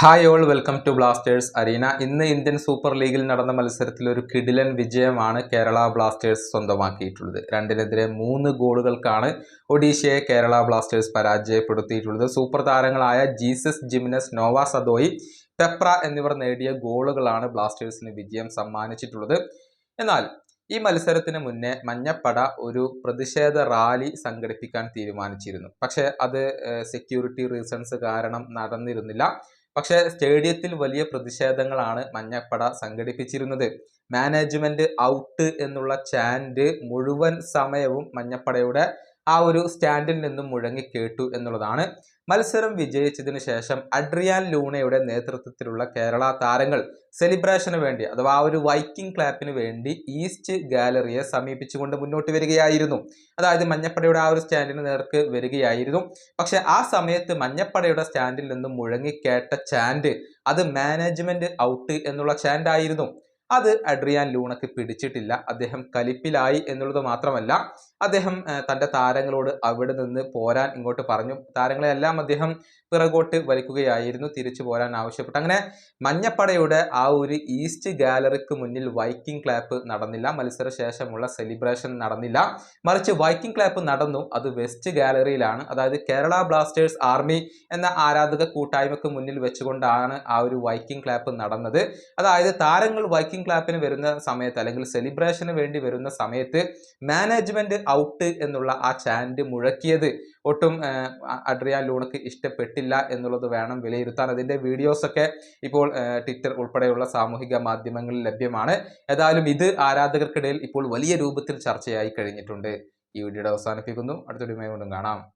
Hi all welcome to Blasters arena ഇന്ന് Indian super ലീഗിൽ നടന്ന മത്സരത്തിൽ ഒരു കിടിലൻ വിജയമാണ് കേരള ബ്ലാസ്റ്റേഴ്സ് സ്വന്തമാക്കിയിട്ടുള്ളത്. രണ്ടിനെതിരെ മൂന്ന് ഗോളുകൾക്കാണ് ഒഡീഷയെ കേരള ബ്ലാസ്റ്റേഴ്സ് പരാജയപ്പെടുത്തിയിട്ടുള്ളത്. സൂപ്പർ താരങ്ങളായ Jesus Jimenez Noah Sadaoui Peprah എന്നിവർ നേടിയ ഗോളുകളാണ് ബ്ലാസ്റ്റേഴ്സിന് വിജയം സമ്മാനിച്ചിട്ടുള്ളത്. എന്നാൽ ഈ മത്സരത്തിന് മുന്നേ മഞ്ഞപ്പട ഒരു പ്രതിഷേധ റാലി സംഘടിപ്പിക്കാൻ തീരുമാനിച്ചിരുന്നു. പക്ഷേ അത് സെക്യൂരിറ്റി റീസൺസ് കാരണം നടന്നിരുന്നില്ല. പക്ഷേ സ്റ്റേഡിയത്തിൽ വലിയ പ്രതിഷേധങ്ങളാണ് മഞ്ഞപ്പട സംഘടിപ്പിച്ചിരുന്നത്. മാനേജ്മെന്റ് ഔട്ട് എന്നുള്ള ചാൻഡ് മുഴുവൻ സമയവും മഞ്ഞപ്പടയുടെ ആ ഒരു സ്റ്റാൻഡിൽ നിന്നും മുഴങ്ങി കേട്ടു എന്നുള്ളതാണ്. മത്സരം വിജയിച്ചതിന് ശേഷം അഡ്രിയാൻ ലൂണയുടെ നേതൃത്വത്തിലുള്ള കേരള താരങ്ങൾ സെലിബ്രേഷന് വേണ്ടി അഥവാ ആ ഒരു വൈക്കിംഗ് ക്ലാപ്പിന് വേണ്ടി ഈസ്റ്റ് ഗാലറിയെ സമീപിച്ചുകൊണ്ട് മുന്നോട്ട് വരികയായിരുന്നു. അതായത് മഞ്ഞപ്പടയുടെ ആ ഒരു സ്റ്റാൻഡിന് നേർക്ക് വരികയായിരുന്നു. പക്ഷെ ആ സമയത്ത് മഞ്ഞപ്പടയുടെ സ്റ്റാൻഡിൽ നിന്നും മുഴങ്ങിക്കേട്ട ചാൻഡ് അത് മാനേജ്മെന്റ് ഔട്ട് എന്നുള്ള ചാൻഡ് ആയിരുന്നു അത് അഡ്രിയാൻ ലൂണക്ക് പിടിച്ചിട്ടില്ല. അദ്ദേഹം കലിപ്പിലായി എന്നുള്ളത് മാത്രമല്ല അദ്ദേഹം തന്റെ താരങ്ങളോട് അവിടെ നിന്ന് പോരാൻ ഇങ്ങോട്ട് പറഞ്ഞു. താരങ്ങളെല്ലാം അദ്ദേഹം പിറകോട്ട് വലിക്കുകയായിരുന്നു തിരിച്ചു പോരാൻ ആവശ്യപ്പെട്ടു. അങ്ങനെ മഞ്ഞപ്പടയുടെ ആ ഒരു ഈസ്റ്റ് ഗാലറിക്ക് മുന്നിൽ വൈക്കിംഗ് ക്ലാപ്പ് നടന്നില്ല. മത്സര ശേഷമുള്ള സെലിബ്രേഷൻ നടന്നില്ല. മറിച്ച് വൈക്കിംഗ് ക്ലാപ്പ് നടന്നു. അത് വെസ്റ്റ് ഗാലറിയിലാണ്. അതായത് കേരള ബ്ലാസ്റ്റേഴ്സ് ആർമി എന്ന ആരാധക കൂട്ടായ്മക്ക് മുന്നിൽ വെച്ചുകൊണ്ടാണ് ആ ഒരു വൈക്കിംഗ് ക്ലാപ്പ് നടന്നത്. അതായത് താരങ്ങൾ വൈക്കിംഗ് ക്ലാപ്പിന് വരുന്ന സമയത്ത് അല്ലെങ്കിൽ സെലിബ്രേഷന് വേണ്ടി വരുന്ന സമയത്ത് മാനേജ്മെന്റ് ഔട്ട് എന്നുള്ള ആ ചാൻഡ് മുഴക്കിയത്. ഒട്ടും അഡ്രിയാൻ ലൂണക്ക് ഇഷ്ടപ്പെട്ടില്ല എന്നുള്ളത് വേണം വിലയിരുത്താൻ. അതിന്റെ വീഡിയോസൊക്കെ ഇപ്പോൾ ട്വിറ്റർ ഉൾപ്പെടെയുള്ള സാമൂഹിക മാധ്യമങ്ങളിൽ ലഭ്യമാണ്. ഏതായാലും ഇത് ആരാധകർക്കിടയിൽ ഇപ്പോൾ വലിയ രൂപത്തിൽ ചർച്ചയായി കഴിഞ്ഞിട്ടുണ്ട്. ഈ വീഡിയോയുടെ അവസാനിപ്പിക്കുന്നു. അടുത്തൊരു കൊണ്ടും കാണാം.